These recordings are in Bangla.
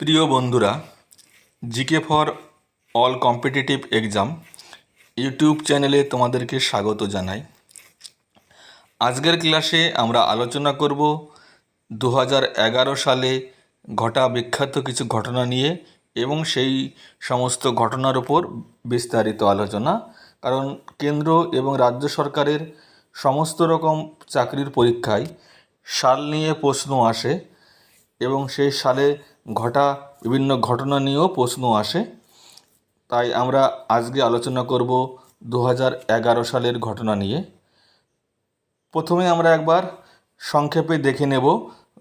প্রিয় বন্ধুরা, GK for all competitive exam YouTube চ্যানেলে তোমাদেরকে স্বাগত জানাই। আজকের ক্লাসে আমরা আলোচনা করব দু সালে ঘটা বিখ্যাত কিছু ঘটনা নিয়ে এবং সেই সমস্ত ঘটনার উপর বিস্তারিত আলোচনা, কারণ কেন্দ্র এবং রাজ্য সরকারের সমস্ত রকম চাকরির পরীক্ষায় সাল নিয়ে প্রশ্ন আসে এবং সেই সালে ঘটা বিভিন্ন ঘটনা নিয়েও প্রশ্ন আসে। তাই আমরা আজকে আলোচনা করব দু সালের ঘটনা নিয়ে। প্রথমে আমরা একবার সংক্ষেপে দেখে নেব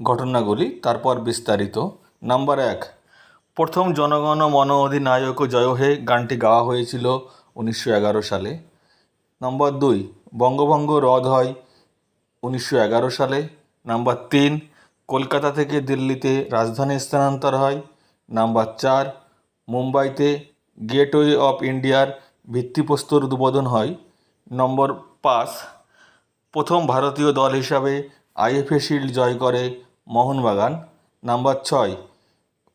ঘটনাগুলি, তারপর বিস্তারিত। নাম্বার এক, প্রথম জনগণ মন অধিনায়ক জয় হে গানটি গাওয়া হয়েছিল উনিশশো এগারো সালে। নম্বর দুই, বঙ্গভঙ্গ রদ হয় উনিশশো এগারো সালে। নাম্বার তিন কলকাতা থেকে দিল্লিতে রাজধানী স্থানান্তর হয়। নাম্বার চার, মুম্বাইতে গেটওয়ে অফ ইন্ডিয়ার ভিত্তিপ্রস্তর উদ্বোধন হয়। নম্বর পাঁচ, প্রথম ভারতীয় দল হিসাবে আইএফএ শিল্ড জয় করে মোহনবাগান। নাম্বার ছয়,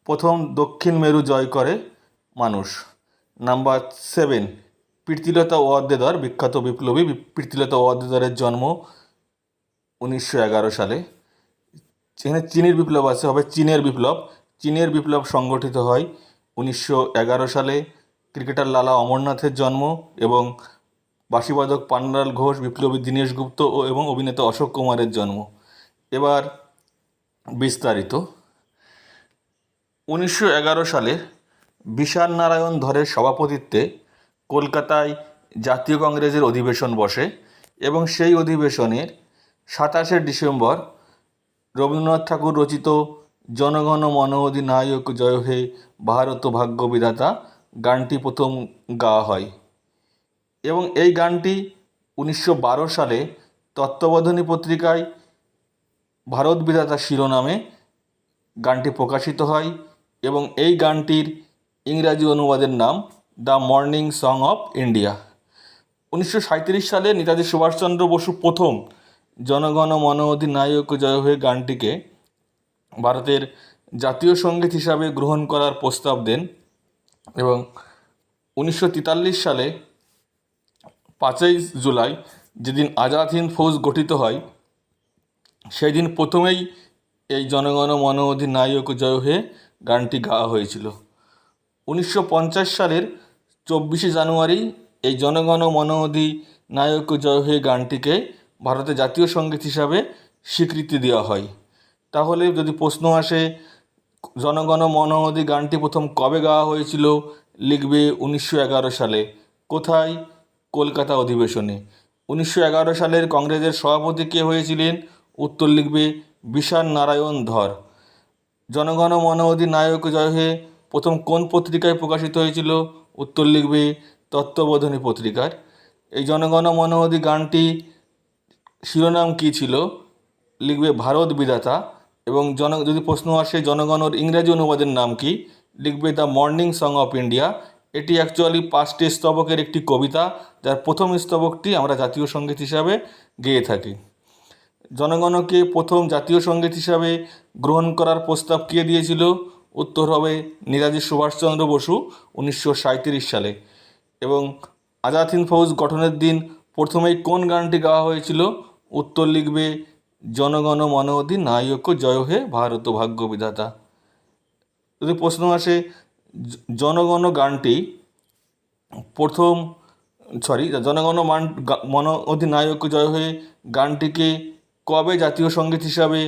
প্রথম দক্ষিণ মেরু জয় করে মানুষ। নাম্বার সেভেন, প্রীতিলতা ওয়াদ্দেদার বিখ্যাত বিপ্লবী প্রীতিলতা ওয়াদ্দেদারের জন্ম উনিশশো এগারো সালে। এখানে চীনের বিপ্লব আছে, হবে চীনের বিপ্লব। চীনের বিপ্লব সংগঠিত হয় উনিশশো এগারো সালে। ক্রিকেটার লালা অমরনাথের জন্ম এবং বাঁশিবাদক পান্নালাল ঘোষ, বিপ্লবী দীনেশ গুপ্ত ও এবং অভিনেতা অশোক কুমারের জন্ম। এবার বিস্তারিত। উনিশশো এগারো সালে বিশাল নারায়ণ ধরের সভাপতিত্বে কলকাতায় জাতীয় কংগ্রেসের অধিবেশন বসে এবং সেই অধিবেশনের সাতাশে ডিসেম্বর রবীন্দ্রনাথ ঠাকুর রচিত জনগণ মন অধিনায়ক জয় হে ভারত ভাগ্য বিধাতা গানটি প্রথম গাওয়া হয়। এবং এই গানটি উনিশশো বারো সালে তত্ত্ববোধনী পত্রিকায় ভারত বিধাতা শিরোনামে গানটি প্রকাশিত হয় এবং এই গানটির ইংরাজি অনুবাদের নাম the morning song of India. উনিশশো সাঁইত্রিশ সালে নেতাজি সুভাষচন্দ্র বসু প্রথম জনগণ মন অধিনায়ক জয় হয়ে গানটিকে ভারতের জাতীয় সংগীত হিসাবে গ্রহণ করার প্রস্তাব দেন এবং উনিশশো তেতাল্লিশ সালে পাঁচই জুলাই যেদিন আজাদ হিন্দ ফৌজ গঠিত হয় সেই দিন প্রথমেই এই জনগণ মন অধিনায়ক জয় হয়ে গানটি গাওয়া হয়েছিল। উনিশশো পঞ্চাশ সালের চব্বিশে জানুয়ারি এই জনগণ মন অধিনায়ক জয় হয়ে গানটিকে ভারতের জাতীয় সংগীত হিসাবে স্বীকৃতি দেওয়া হয়। তাহলে যদি প্রশ্ন আসে, জনগণ মন গানটি প্রথম কবে গাওয়া হয়েছিল, লিখবে উনিশশো এগারো সালে। কোথায়? কলকাতা অধিবেশনে। উনিশশো এগারো সালের কংগ্রেসের সভাপতি কে হয়েছিলেন? উত্তর লিখবে বিশাল নারায়ণ ধর। জনগণ মন নায়ক জয় হে প্রথম কোন পত্রিকায় প্রকাশিত হয়েছিল? উত্তর লিখবে তত্ত্ববোধনী পত্রিকার। এই জনগণ মন গানটি শিরোনাম কী ছিল? লিখবে ভারত বিধাতা এবং জন, যদি প্রশ্ন আসে জনগণর ইংরাজি অনুবাদের নাম কি? লিখবে the morning song of India. এটি অ্যাকচুয়ালি পাঁচটি স্তবকের একটি কবিতা যার প্রথম স্তবকটি আমরা জাতীয় সংগীত হিসাবে গেয়ে থাকি। জনগণকে প্রথম জাতীয় সংগীত হিসাবে গ্রহণ করার প্রস্তাব কে দিয়েছিল? উত্তর হবে নেতাজি সুভাষচন্দ্র বসু উনিশশো সাঁইত্রিশ সালে। এবং আজাদ হিন্দ ফৌজ গঠনের দিন প্রথমেই কোন গানটি গাওয়া হয়েছিল? উত্তর লিখবে, জনগণ মন অধিনায়ক জয় হে ভারত ভাগ্য বিধাতা। যদি প্রশ্ন আসে জনগণ গানটি প্রথম সরি জনগণ মান মন অধিনায়ক জয় হয়ে গানটিকে কবে জাতীয় সংগীত হিসাবে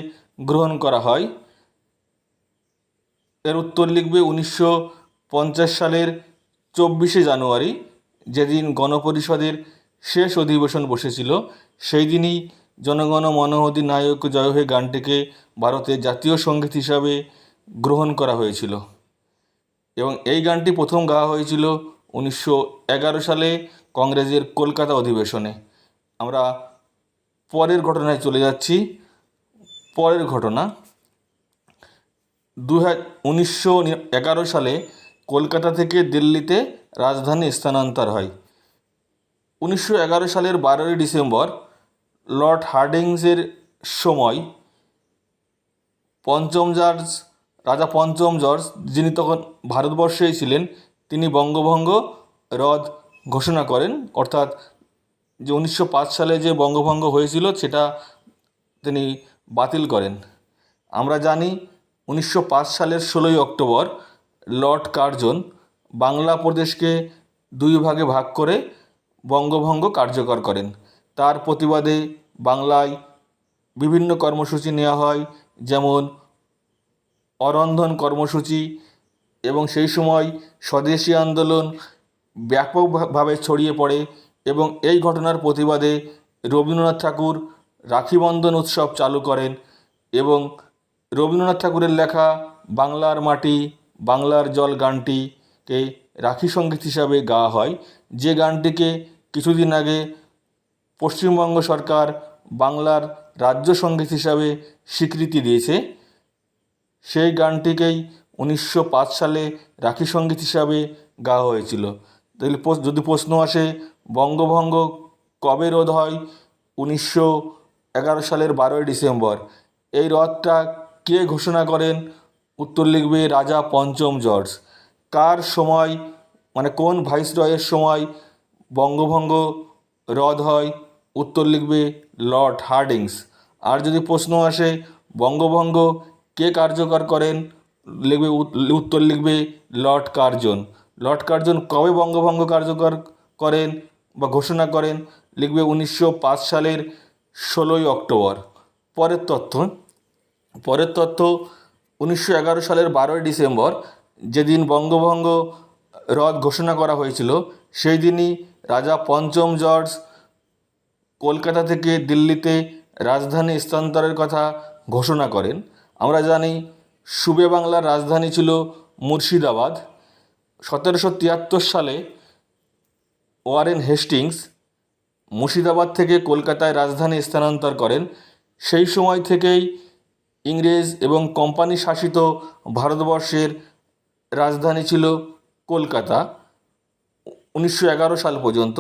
গ্রহণ করা হয়? এর উত্তর লিখবে উনিশশো পঞ্চাশ সালের চব্বিশে জানুয়ারি, যেদিন গণপরিষদের শেষ অধিবেশন বসেছিল। সেই দিনই জনগণ মন অধিনায়ক জয় হয়ে গানটিকে ভারতের জাতীয় সংগীত হিসাবে গ্রহণ করা হয়েছিল। এবং এই গানটি প্রথম গাওয়া হয়েছিল উনিশশো এগারো সালে কংগ্রেসের কলকাতা অধিবেশনে। আমরা পরের ঘটনায় চলে যাচ্ছি। পরের ঘটনা, দু উনিশশো সালে কলকাতা থেকে দিল্লিতে রাজধানী স্থানান্তর হয়। উনিশশো এগারো সালের বারোই ডিসেম্বর লর্ড হার্ডিংসের সময় পঞ্চম জর্জ, রাজা পঞ্চম জর্জ, যিনি তখন ভারতবর্ষেই ছিলেন, তিনি বঙ্গভঙ্গ রদ ঘোষণা করেন। অর্থাৎ যে উনিশশো পাঁচ সালে যে বঙ্গভঙ্গ হয়েছিল, সেটা তিনি বাতিল করেন। আমরা জানি উনিশশো পাঁচ সালের ষোলোই অক্টোবর লর্ড কার্জন বাংলা প্রদেশকে দুই ভাগে ভাগ করে বঙ্গভঙ্গ কার্যকর করেন। তার প্রতিবাদে বাংলায় বিভিন্ন কর্মসূচি নেওয়া হয়, যেমন অরন্ধন কর্মসূচি এবং সেই সময় স্বদেশী আন্দোলন ব্যাপকভাবে ছড়িয়ে পড়ে এবং এই ঘটনার প্রতিবাদে রবীন্দ্রনাথ ঠাকুর রাখিবন্ধন উৎসব চালু করেন এবং রবীন্দ্রনাথ ঠাকুরের লেখা বাংলার মাটি, বাংলার জল গানটিকে রাখি সংগীত হিসাবে গাওয়া হয়। যে গানটিকে কিছুদিন আগে পশ্চিমবঙ্গ সরকার বাংলার রাজ্য সংগীত হিসাবে স্বীকৃতি দিয়েছে। সেই গানটিকেই উনিশশো পাঁচ সালে রাখি সংগীত হিসাবে গাওয়া হয়েছিল। তাহলে যদি প্রশ্ন আসে, বঙ্গভঙ্গ কবে রোধ হয়? উনিশশো এগারো সালের বারোই ডিসেম্বর। এই রথটা কে ঘোষণা করেন? উত্তর লিখবে রাজা পঞ্চম জর্জ। কার সময় মানে কোন ভাইসরয়ের সময় বঙ্গভঙ্গ রদ হয়, উত্তর লিখবে লর্ড হার্ডিংস। আর যদি প্রশ্ন আসে, বঙ্গভঙ্গ কে কার্যকর করেন, লিখবে উত্তর লিখবে লর্ড কার্জন। লর্ড কার্জন কবে বঙ্গভঙ্গ কার্যকর করেন বা ঘোষণা করেন, লিখবে উনিশশো পাঁচ সালের ষোলোই অক্টোবর। পরের তথ্য পরের তথ্য, উনিশশো এগারো সালের বারোই ডিসেম্বর, যেদিন বঙ্গভঙ্গ রদ ঘোষণা করা হয়েছিল সেই দিনই রাজা পঞ্চম জর্জ কলকাতা থেকে দিল্লিতে রাজধানী স্থানান্তরের কথা ঘোষণা করেন। আমরা জানি সুবে বাংলার রাজধানী ছিল মুর্শিদাবাদ। সতেরোশো তিয়াত্তর সালে ওয়ারেন হেস্টিংস মুর্শিদাবাদ থেকে কলকাতায় রাজধানী স্থানান্তর করেন। সেই সময় থেকেই ইংরেজ এবং কোম্পানি শাসিত ভারতবর্ষের রাজধানী ছিল কলকাতা। উনিশশো এগারো সাল পর্যন্ত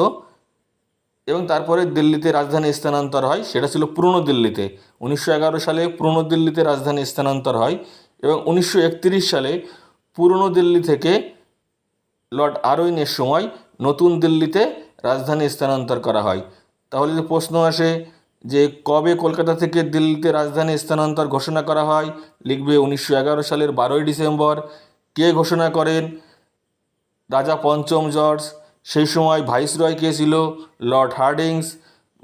এবং তারপরে দিল্লিতে রাজধানী স্থানান্তর হয়, সেটা ছিল পুরনো দিল্লিতে। উনিশশো এগারো সালে পুরনো দিল্লিতে রাজধানী স্থানান্তর হয় এবং উনিশশো একত্রিশ সালে পুরনো দিল্লি থেকে লর্ড আরউইনের সময় নতুন দিল্লিতে রাজধানী স্থানান্তর করা হয়। তাহলে যদি প্রশ্ন আসে যে কবে কলকাতা থেকে দিল্লিতে রাজধানী স্থানান্তর ঘোষণা করা হয়, লিখবে উনিশশো এগারো সালের বারোই ডিসেম্বর। কে ঘোষণা করেন? রাজা পঞ্চম জর্জ সেই সময় ভাইসরয় কে ছিল? Lord Hardings.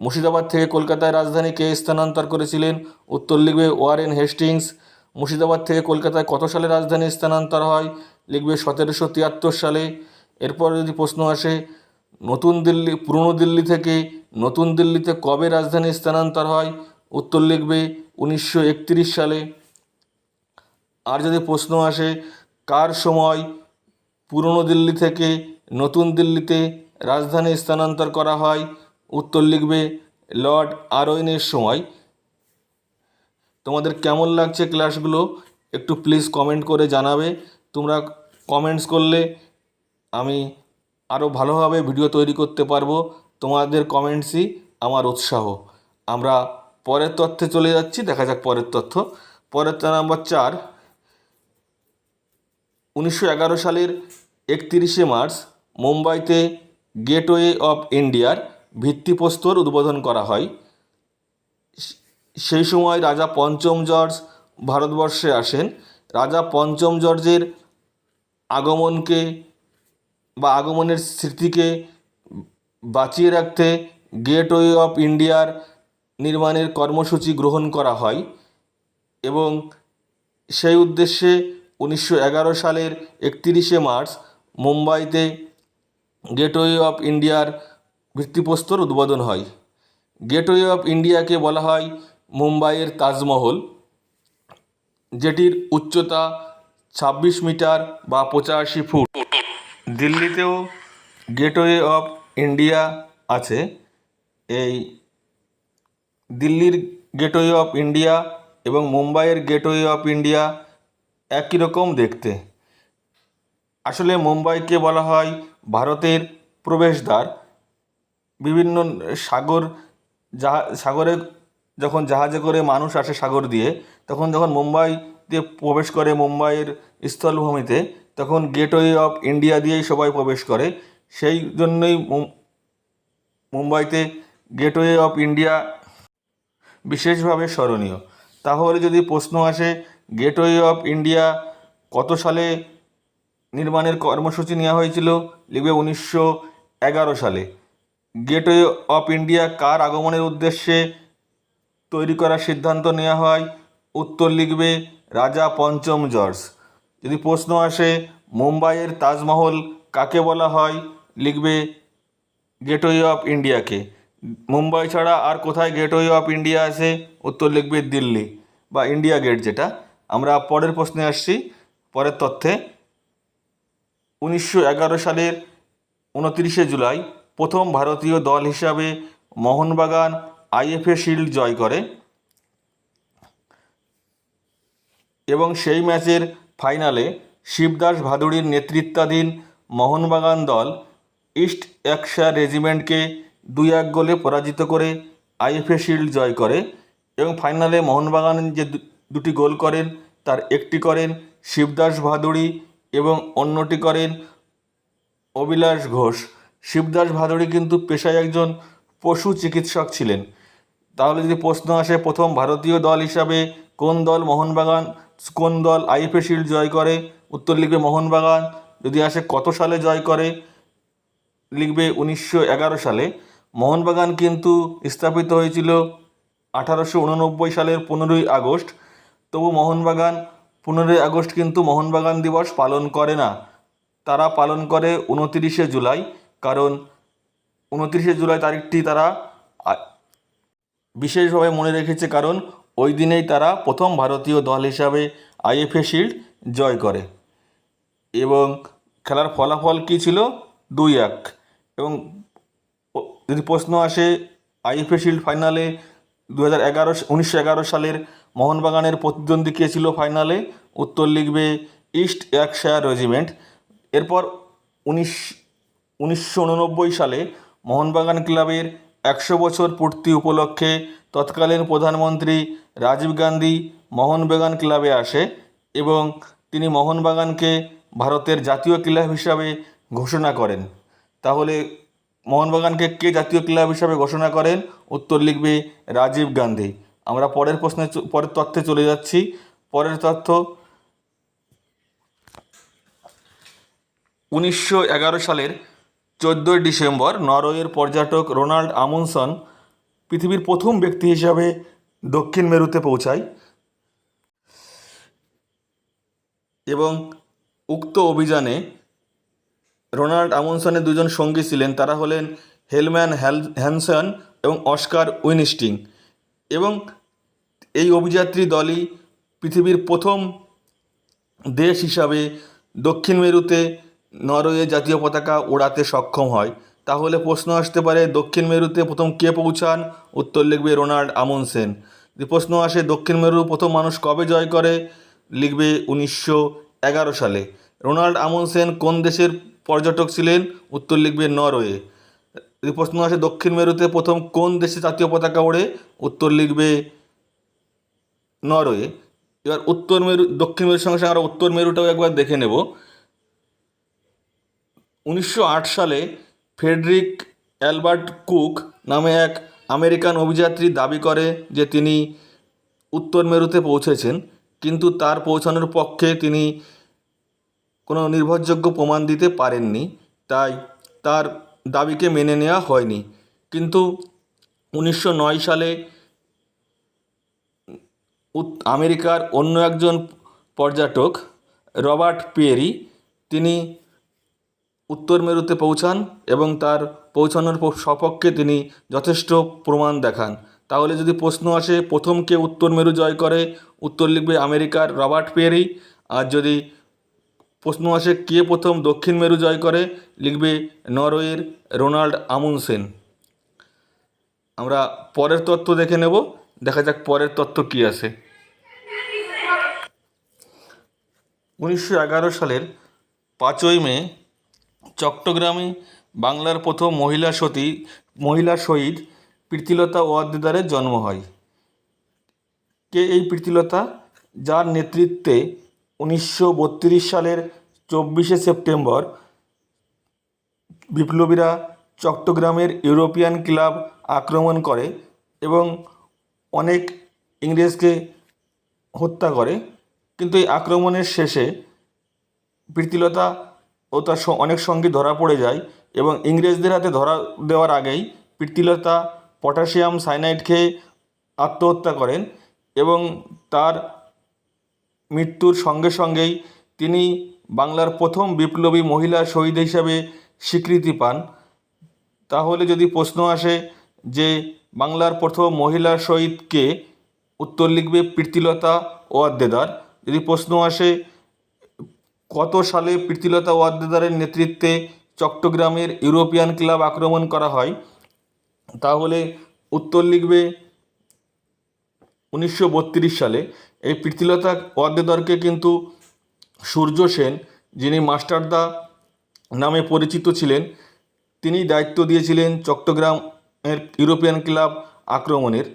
মুর্শিদাবাদ থেকে কলকাতায় রাজধানী কে স্থানান্তর করেছিলেন? উত্তর লিখবে ওয়ারেন হেস্টিংস। মুর্শিদাবাদ থেকে কলকাতায় কত সালে রাজধানী স্থানান্তর হয়? লিখবে সতেরোশো তিয়াত্তর সালে। এরপর যদি প্রশ্ন আসে, নতুন দিল্লি, পুরনো দিল্লি থেকে নতুন দিল্লিতে কবে রাজধানী স্থানান্তর হয়? উত্তর লিখবে উনিশশো একত্রিশ সালে। আর যদি প্রশ্ন আসে, কার সময় পুরনো দিল্লি থেকে নতুন দিল্লিতে রাজধানী স্থানান্তর করা হয়। উত্তর লিখবে, লর্ড আরওয়েনের সময়। তোমাদের কেমন লাগছে ক্লাসগুলো? একটু প্লিজ কমেন্ট করে জানাবে। তোমরা কমেন্টস করলে আমি আরও ভালোভাবে ভিডিও তৈরি করতে পারব। তোমাদের কমেন্টসই আমার উৎসাহ। আমরা পরের তথ্যে চলে যাচ্ছি, দেখা যাক পরের তথ্য। পরের নাম্বার চার। উনিশশো সালের একত্রিশে মার্চ মুম্বাইতে গেটওয়ে অফ ইন্ডিয়ার ভিত্তিপ্রস্তর উদ্বোধন করা হয়। সেই সময় রাজা পঞ্চম জর্জ ভারতবর্ষে আসেন। রাজা পঞ্চম জর্জের আগমনকে বা আগমনের স্মৃতিকে বাঁচিয়ে রাখতে গেটওয়ে অফ ইন্ডিয়ার নির্মাণের কর্মসূচি গ্রহণ করা হয় এবং সেই উদ্দেশ্যে উনিশশো এগারো সালের একত্রিশে মার্চ মুম্বাইতে গেটওয়ে অফ ইন্ডিয়ার ভিত্তিপ্রস্তর উদ্বোধন হয়। গেটওয়ে অফ ইন্ডিয়াকে বলা হয় মুম্বাইয়ের তাজমহল, যেটির উচ্চতা ছাব্বিশ মিটার বা পঁচাশি ফুট। দিল্লিতেও গেটওয়ে অফ ইন্ডিয়া আছে। এই দিল্লির গেটওয়ে অফ ইন্ডিয়া এবং মুম্বাইয়ের গেটওয়ে অফ ইন্ডিয়া একই রকম দেখতে। আসলে মুম্বাইকে বলা হয় ভারতের প্রবেশদ্বার, বিভিন্ন সাগর জাহা, সাগরে যখন জাহাজে করে মানুষ আসে সাগর দিয়ে, তখন যখন মুম্বাই দিয়ে প্রবেশ করে মুম্বাইয়ের স্থলভূমিতে, তখন গেটওয়ে অফ ইন্ডিয়া দিয়েই সবাই প্রবেশ করে। সেই জন্যই মুম্বাইতে গেটওয়ে অফ ইন্ডিয়া বিশেষভাবে স্মরণীয়। তাহলে যদি প্রশ্ন আসে গেটওয়ে অফ ইন্ডিয়া কত সালে নির্মাণের কর্মসূচি নেওয়া হয়েছিল লিখবে উনিশশো এগারো সালে। গেটওয়ে অফ ইন্ডিয়া কার আগমনের উদ্দেশ্যে তৈরি করার সিদ্ধান্ত নেওয়া হয়? উত্তর লিখবে রাজা পঞ্চম জর্জ। যদি প্রশ্ন আসে, মুম্বাইয়ের তাজমহল কাকে বলা হয়? লিখবে গেটওয়ে অফ ইন্ডিয়াকে। মুম্বাই ছাড়া আর কোথায় গেটওয়ে অফ ইন্ডিয়া আছে? উত্তর লিখবে দিল্লি বা ইন্ডিয়া গেট যেটা। আমরা পরের প্রশ্নে আসছি, পরের তথ্যে উনিশশো এগারো সালের উনত্রিশে জুলাই প্রথম ভারতীয় দল হিসাবে মোহনবাগান আইএফএ শিল্ড জয় করে এবং সেই ম্যাচের ফাইনালে শিবদাস ভাদুড়ির নেতৃত্বাধীন মোহনবাগান দল ইস্ট একশার রেজিমেন্টকে দুই এক গোলে পরাজিত করে আইএফএ শিল্ড জয় করে এবং ফাইনালে মোহনবাগান যে দুটি গোল করেন, তার একটি করেন শিবদাস ভাদুড়ি এবং অন্যটি করেন অবিলাস ঘোষ। শিবদাস ভাদুড়ি কিন্তু পেশায় একজন পশু চিকিৎসক ছিলেন। তাহলে যদি প্রশ্ন আসে, প্রথম ভারতীয় দল হিসাবে কোন দল মোহনবাগান, কোন দল আইএফএ শিল্ড জয় করে? উত্তর লিখবে মোহনবাগান। যদি আসে, কত সালে জয় করে? লিখবে উনিশশো এগারো সালে। মোহনবাগান কিন্তু স্থাপিত হয়েছিল আঠারোশো উননব্বই সালের পনেরোই আগস্ট। তবু মোহনবাগান পনেরোই আগস্ট কিন্তু মোহনবাগান দিবস পালন করে না। তারা পালন করে উনতিরিশে জুলাই, কারণ উনতিরিশে জুলাই তারিখটি তারা বিশেষভাবে মনে রেখেছে কারণ ওই দিনেই তারা প্রথম ভারতীয় দল হিসাবে আইএফএ শিল্ড জয় করে। এবং খেলার ফলাফল কী ছিল? দুই এক। এবং যদি প্রশ্ন আসে, আইএফএ শিল্ড ফাইনালে দু হাজার এগারো, উনিশশো এগারো সালের মোহনবাগানের প্রতিদ্বন্দ্বী কে ছিল ফাইনালে? উত্তর লিখবে ইস্ট একশায়ার রেজিমেন্ট। এরপর উনিশ, উনিশশো সালে মোহনবাগান ক্লাবের একশো বছর পূর্তি উপলক্ষে তৎকালীন প্রধানমন্ত্রী রাজীব গান্ধী মোহনবাগান ক্লাবে আসে এবং তিনি মোহনবাগানকে ভারতের জাতীয় ক্লাব হিসাবে ঘোষণা করেন। তাহলে মোহনবাগানকে কে জাতীয় ক্লাব হিসাবে ঘোষণা করেন? উত্তর লিখবে রাজীব গান্ধী। আমরা পরের প্রশ্নে পরের তথ্যে চলে যাচ্ছি। পরের তথ্য, উনিশশো এগারো সালের চোদ্দোই ডিসেম্বর নরওয়ের পর্যটক রোনাল্ড আমুনসন পৃথিবীর প্রথম ব্যক্তি হিসাবে দক্ষিণ মেরুতে পৌঁছায় এবং উক্ত অভিযানে রোনাল্ড আমুনসনের দুজন সঙ্গী ছিলেন। তারা হলেন হেলম্যান হ্যানসন এবং অস্কার উইনস্টিং এবং এই অভিযাত্রী দলই পৃথিবীর প্রথম দেশ হিসাবে দক্ষিণ মেরুতে নরওয়ে জাতীয় পতাকা ওড়াতে সক্ষম হয়। তাহলে প্রশ্ন আসতে পারে, দক্ষিণ মেরুতে প্রথম কে পৌঁছান? উত্তর লিখবে রোনাল্ড আমুনসেন যদি প্রশ্ন আসে, দক্ষিণ মেরু প্রথম মানুষ কবে জয় করে? লিখবে উনিশশো এগারো সালে। রোনাল্ড আমুনসেন কোন দেশের পর্যটক ছিলেন? উত্তর লিখবে নরওয়ে। প্রশ্ন আসে, দক্ষিণ মেরুতে প্রথম কোন দেশে জাতীয় পতাকা ওড়ে? উত্তর লিখবে নরওয়ে। এবার উত্তর মেরু, দক্ষিণ মেরুর সঙ্গে সঙ্গে আমরা উত্তর মেরুটাও একবার দেখে নেব। উনিশশো আট সালে ফ্রেডরিক অ্যালবার্ট কুক নামে এক আমেরিকান অভিযাত্রী দাবি করে যে তিনি উত্তর মেরুতে পৌঁছেছেন, কিন্তু তার পৌঁছানোর পক্ষে তিনি কোনো নির্ভরযোগ্য প্রমাণ দিতে পারেননি, তাই তার দাবিকে মেনে নেওয়া হয়নি। কিন্তু উনিশশো নয় সালে আমেরিকার অন্য একজন পর্যটক, রবার্ট পেরি তিনি উত্তর মেরুতে পৌঁছান এবং তার পৌঁছানোর সপক্ষে তিনি যথেষ্ট প্রমাণ দেখান। তাহলে যদি প্রশ্ন আসে, প্রথম কে উত্তর মেরু জয় করে, উত্তর লিখবে আমেরিকার রবার্ট পেরি আর যদি প্রশ্ন আসে, কে প্রথম দক্ষিণ মেরু জয় করে, লিখবে নরওয়ের রোনাল্ড আমুনসেন। আমরা পরের তথ্য দেখে নেব। দেখা যাক পরের তথ্য কী আছে। উনিশশো এগারো সালের পাঁচই মে চট্টগ্রামে বাংলার প্রথম মহিলা সতী, মহিলা শহীদ প্রীতিলতা ওয়াদ্দেদারের জন্ম হয়। কে এই প্রীতিলতা? যার নেতৃত্বে উনিশশো বত্রিশ সালের চব্বিশে সেপ্টেম্বর বিপ্লবীরা চট্টগ্রামের ইউরোপিয়ান ক্লাব আক্রমণ করে এবং অনেক ইংরেজকে হত্যা করে, কিন্তু এই আক্রমণের শেষে প্রীতিলতা ও তার অনেক সঙ্গী ধরা পড়ে যায় এবং ইংরেজদের হাতে ধরা দেওয়ার আগেই প্রীতিলতা পটাশিয়াম সাইনাইড খেয়ে আত্মহত্যা করেন এবং তার মৃত্যুর সঙ্গে সঙ্গেই তিনি বাংলার প্রথম বিপ্লবী মহিলা শহীদ হিসাবে স্বীকৃতি পান। তাহলে যদি প্রশ্ন আসে যে বাংলার প্রথম মহিলা শহীদকে উত্তর লিখবে প্রীতিলতা ওয়াদ্দেদার। যদি প্রশ্ন আসে, কত সালে প্রীতিলতা ওয়াদ্দেদারের নেতৃত্বে চট্টগ্রামের ইউরোপিয়ান ক্লাব আক্রমণ করা হয়, তাহলে উত্তর লিখবে উনিশশো বত্রিশ সালে। এই প্রীতিলতা ওয়াদ্দেদারকে কিন্তু সূর্য সেন, যিনি মাস্টারদা নামে পরিচিত ছিলেন তিনি দায়িত্ব দিয়েছিলেন চট্টগ্রামের ইউরোপিয়ান ক্লাব আক্রমণের।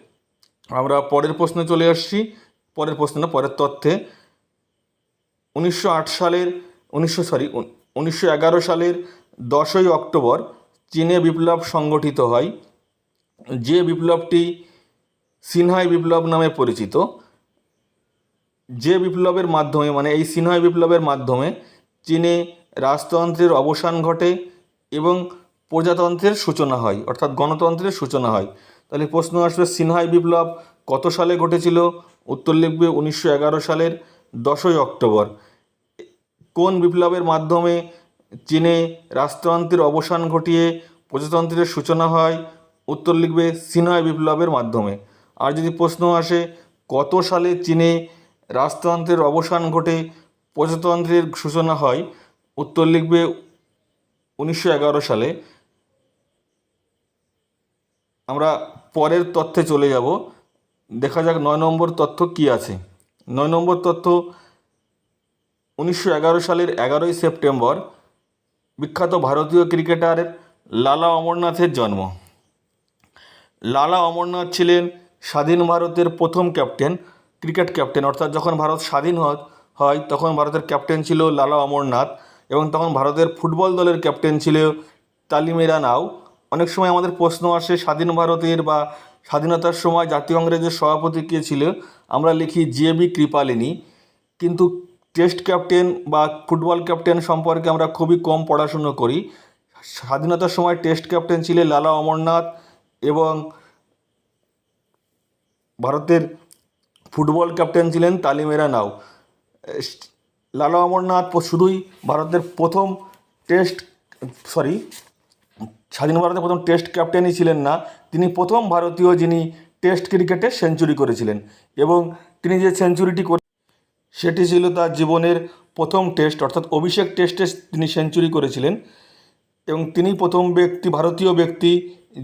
আমরা পরের প্রশ্নে চলে আসছি। পরের প্রশ্ন না, পরের তথ্যে। উনিশশো আট সালের উনিশশো সরি উনিশশো এগারো সালের দশই অক্টোবর চীনে বিপ্লব সংগঠিত হয়। যে বিপ্লবটি সিনহাই বিপ্লব নামে পরিচিত যে বিপ্লবের মাধ্যমে মানে এই সিনহাই বিপ্লবের মাধ্যমে চীনে রাজতন্ত্রের অবসান ঘটে এবং প্রজাতন্ত্রের সূচনা হয়, অর্থাৎ গণতন্ত্রের সূচনা হয়। তাহলে প্রশ্ন আসবে, সিনহাই বিপ্লব কত সালে ঘটেছিল? উত্তর লিখবে উনিশশো এগারো সালের দশই অক্টোবর। কোন বিপ্লবের মাধ্যমে চীনে রাজতন্ত্রের অবসান ঘটিয়ে প্রজাতন্ত্রের সূচনা হয়? উত্তর লিখবে সিনহাই বিপ্লবের মাধ্যমে। আর যদি প্রশ্ন আসে, কত সালে চীনে রাজতন্ত্রের অবসান ঘটে, প্রজাতন্ত্রের সূচনা হয়? উত্তর লিখবে উনিশশো এগারো সালে। আমরা পরের তথ্যে চলে যাব। দেখা যাক নয় নম্বর তথ্য কি আছে। নয় নম্বর তথ্য, উনিশশো এগারো সালের এগারোই সেপ্টেম্বর বিখ্যাত ভারতীয় ক্রিকেটার লালা অমরনাথের জন্ম। লালা অমরনাথ ছিলেন স্বাধীন ভারতের প্রথম ক্যাপ্টেন, ক্রিকেট ক্যাপ্টেন। অর্থাৎ যখন ভারত স্বাধীন হয় তখন ভারতের ক্যাপ্টেন ছিল লালা অমরনাথ এবং তখন ভারতের ফুটবল দলের ক্যাপ্টেন ছিল তালিমেরা নাও। অনেক সময় আমাদের প্রশ্ন আসে, স্বাধীন ভারতের বা স্বাধীনতার সময় জাতীয় কংগ্রেসের সভাপতি কে ছিল? আমরা লিখি জিএবি কৃপালিনী। কিন্তু টেস্ট ক্যাপ্টেন বা ফুটবল ক্যাপ্টেন সম্পর্কে আমরা খুবই কম পড়াশুনো করি। স্বাধীনতার সময় টেস্ট ক্যাপ্টেন ছিলেন লালা অমরনাথ এবং ভারতের ফুটবল ক্যাপ্টেন ছিলেন তালিমেরা নাও। লালা অমরনাথ শুধুই ভারতের প্রথম টেস্ট, সরি স্বাধীন ভারতের প্রথম টেস্ট ক্যাপ্টেনই ছিলেন না, তিনি প্রথম ভারতীয় যিনি টেস্ট ক্রিকেটে সেঞ্চুরি করেছিলেন এবং তিনি যে সেঞ্চুরিটি করে সেটি ছিল তার জীবনের প্রথম টেস্ট অর্থাৎ অভিষেক টেস্টে তিনি সেঞ্চুরি করেছিলেন এবং তিনি প্রথম ব্যক্তি, ভারতীয় ব্যক্তি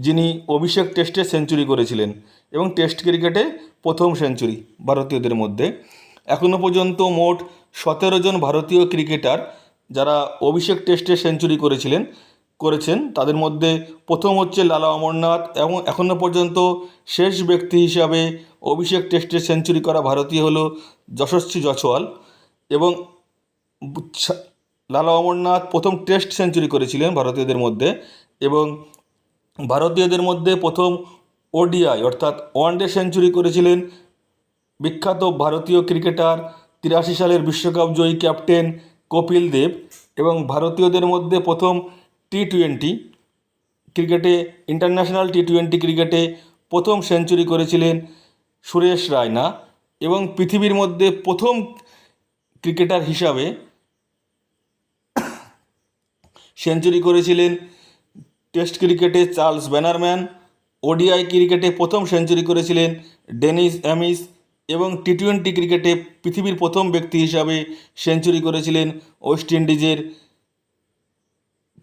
যিনি অভিষেক টেস্টে সেঞ্চুরি করেছিলেন এবং টেস্ট ক্রিকেটে প্রথম সেঞ্চুরি ভারতীয়দের মধ্যে। এখনও পর্যন্ত মোট সতেরো জন ভারতীয় ক্রিকেটার যারা অভিষেক টেস্টে সেঞ্চুরি করেছিলেন। করেছেন। তাদের মধ্যে প্রথম হচ্ছে লালা অমরনাথ এবং এখনও পর্যন্ত শেষ ব্যক্তি হিসাবে অভিষেক টেস্টে সেঞ্চুরি করা ভারতীয় হলো যশস্বী জয়সওয়াল এবং লালা অমরনাথ প্রথম টেস্ট সেঞ্চুরি করেছিলেন ভারতীয়দের মধ্যে এবং ভারতীয়দের মধ্যে প্রথম ওডিআই অর্থাৎ ওয়ানডে সেঞ্চুরি করেছিলেন বিখ্যাত ভারতীয় ক্রিকেটার তিরাশি সালের বিশ্বকাপ জয়ী ক্যাপ্টেন কপিল দেব এবং ভারতীয়দের মধ্যে প্রথম টি টোয়েন্টি ক্রিকেটে, ইন্টারন্যাশনাল টি টোয়েন্টি ক্রিকেটে প্রথম সেঞ্চুরি করেছিলেন সুরেশ রায়না এবং পৃথিবীর মধ্যে প্রথম ক্রিকেটার হিসাবে সেঞ্চুরি করেছিলেন টেস্ট ক্রিকেটে চার্লস ব্যানারম্যান, ওডিআই ক্রিকেটে প্রথম সেঞ্চুরি করেছিলেন ডেনিস অ্যামিস এবং টি টোয়েন্টি ক্রিকেটে পৃথিবীর প্রথম ব্যক্তি হিসাবে সেঞ্চুরি করেছিলেন ওয়েস্ট ইন্ডিজের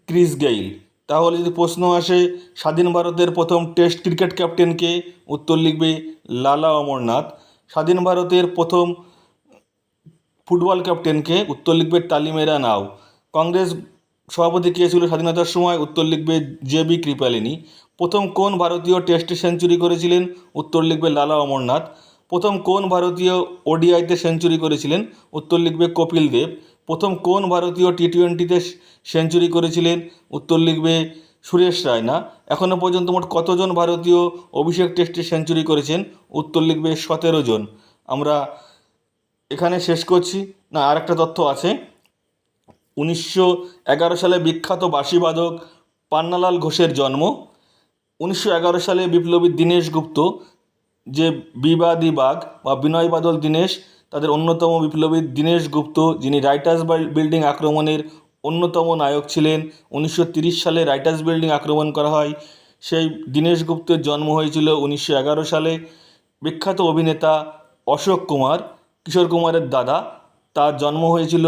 ক্রিস গেইল। তাহলে যদি প্রশ্ন আসে, স্বাধীন ভারতের প্রথম টেস্ট ক্রিকেট ক্যাপ্টেনকে উত্তর লিখবে লালা অমরনাথ। স্বাধীন ভারতের প্রথম ফুটবল ক্যাপ্টেনকে উত্তর লিখবে তালিমেরা নাও। কংগ্রেস সভাপতি কে ছিল স্বাধীনতার সময়? উত্তর লিখবে জেবি কৃপালিনী। প্রথম কোন ভারতীয় টেস্টে সেঞ্চুরি করেছিলেন? উত্তর লিখবে লালা অমরনাথ। প্রথম কোন ভারতীয় ওডিআইতে সেঞ্চুরি করেছিলেন? উত্তর লিখবে কপিল দেব। প্রথম কোন ভারতীয় টি টোয়েন্টিতে সেঞ্চুরি করেছিলেন? উত্তর লিখবে সুরেশ রায়না এখনও পর্যন্ত মোট কতজন ভারতীয় অভিষেক টেস্টে সেঞ্চুরি করেছেন? উত্তর লিখবে সতেরো জন। আমরা এখানে শেষ করছি। না আর একটা তথ্য আছে। উনিশশো এগারো সালে বিখ্যাত বাঁশিবাদক পান্নালাল ঘোষের জন্ম। উনিশশো এগারো সালে বিপ্লবী দীনেশ গুপ্ত যে বিবাদী বাঘ বা বিনয় বাদল দীনেশ তাদের অন্যতম বিপ্লবী দীনেশ গুপ্ত, যিনি রাইটার্স বিল্ডিং আক্রমণের অন্যতম নায়ক ছিলেন। উনিশশো সালে রাইটার্স বিল্ডিং আক্রমণ করা হয়। সেই দীনেশ গুপ্তের জন্ম হয়েছিল উনিশশো এগারো সালে। বিখ্যাত অভিনেতা অশোক কুমার, কিশোর কুমারের দাদা, তার জন্ম হয়েছিল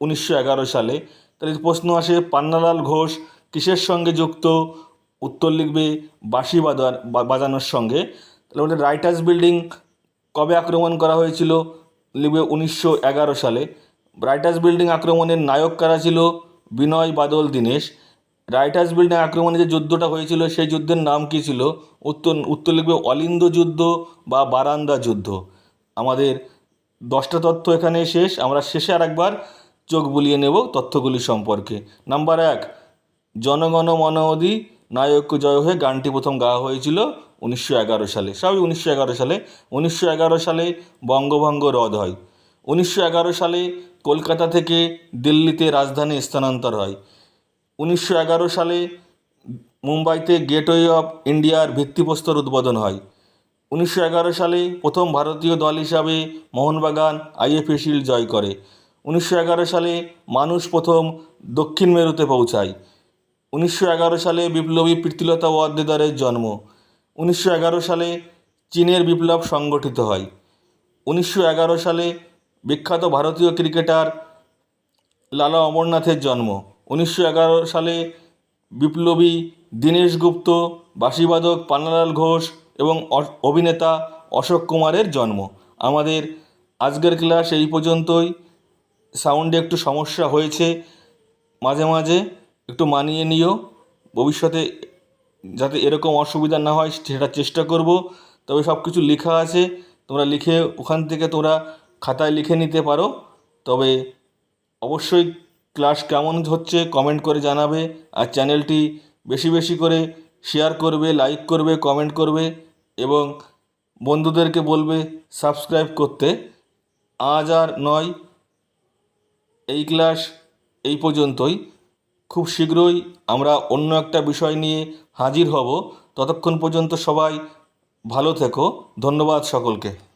উনিশশো এগারো সালে। তাহলে প্রশ্ন আসে, পান্নালাল ঘোষ কিসের সঙ্গে যুক্ত? উত্তর লিখবে, বাঁশি বাজানোর সঙ্গে। তাহলে রাইটার্স বিল্ডিং কবে আক্রমণ করা হয়েছিল? লিখবে উনিশশো এগারো সালে রাইটার্স বিল্ডিং আক্রমণের নায়ক কারা ছিল? বিনয় বাদল দীনেশ। রাইটার্স বিল্ডিং আক্রমণে যে যুদ্ধটা হয়েছিল, সেই যুদ্ধের নাম কী ছিল? উত্তর উত্তর লিখবে অলিন্দ যুদ্ধ বা বারান্দা যুদ্ধ। আমাদের দশটা তথ্য এখানে শেষ। আমরা শেষে আর একবার চোখ বুলিয়ে নেব তথ্যগুলি সম্পর্কে। নাম্বার এক, জনগণ মন অধি নায়ক জয় হয়ে গানটি প্রথম গাওয়া হয়েছিল উনিশশো এগারো সালে। সবই উনিশশো এগারো সালে। উনিশশো এগারো সালে বঙ্গভঙ্গ রদ হয়। উনিশশো এগারো সালে কলকাতা থেকে দিল্লিতে রাজধানী স্থানান্তর হয়। উনিশশো এগারো সালে মুম্বাইতে গেটওয়ে অফ ইন্ডিয়ার ভিত্তিপ্রস্তর উদ্বোধন হয়। উনিশশো এগারো সালে প্রথম ভারতীয় দল হিসাবে মোহনবাগান আইএফএ শিল্ড জয় করে। উনিশশো এগারো সালে মানুষ প্রথম দক্ষিণ মেরুতে পৌঁছায়। উনিশশো এগারো সালে বিপ্লবী প্রীতিলতা ওয়াদ্দেদারের জন্ম। উনিশশো এগারো সালে চীনের বিপ্লব সংগঠিত হয়। উনিশশো এগারো সালে বিখ্যাত ভারতীয় ক্রিকেটার লালা অমরনাথের জন্ম। উনিশশো এগারো সালে বিপ্লবী দীনেশ গুপ্ত, বাঁশিবাদক পান্নালাল ঘোষ এবং অভিনেতা অশোক কুমারের জন্ম। আমাদের আজকের ক্লাস এই পর্যন্তই। সাউন্ডে একটু সমস্যা হয়েছে, মাঝে মাঝে একটু মানিয়ে নিও। ভবিষ্যতে যাতে এরকম অসুবিধা না হয়, সেটা চেষ্টা করব। তবে সব কিছু লেখা আছে। তোমরা লিখে ওখান থেকে তোমরা খাতায় লিখে নিতে পারো। তবে অবশ্যই ক্লাস কেমন হচ্ছে কমেন্ট করে জানাবে। আর চ্যানেলটি বেশি বেশি করে শেয়ার করবে লাইক করবে কমেন্ট করবে এবং বন্ধুদেরকে বলবে সাবস্ক্রাইব করতে। আজ আর নয়, এই ক্লাস এই পর্যন্তই। খুব শীঘ্রই আমরা অন্য একটা বিষয় নিয়ে হাজির হব। ততক্ষণ পর্যন্ত সবাই ভালো থেকো। ধন্যবাদ সকলকে।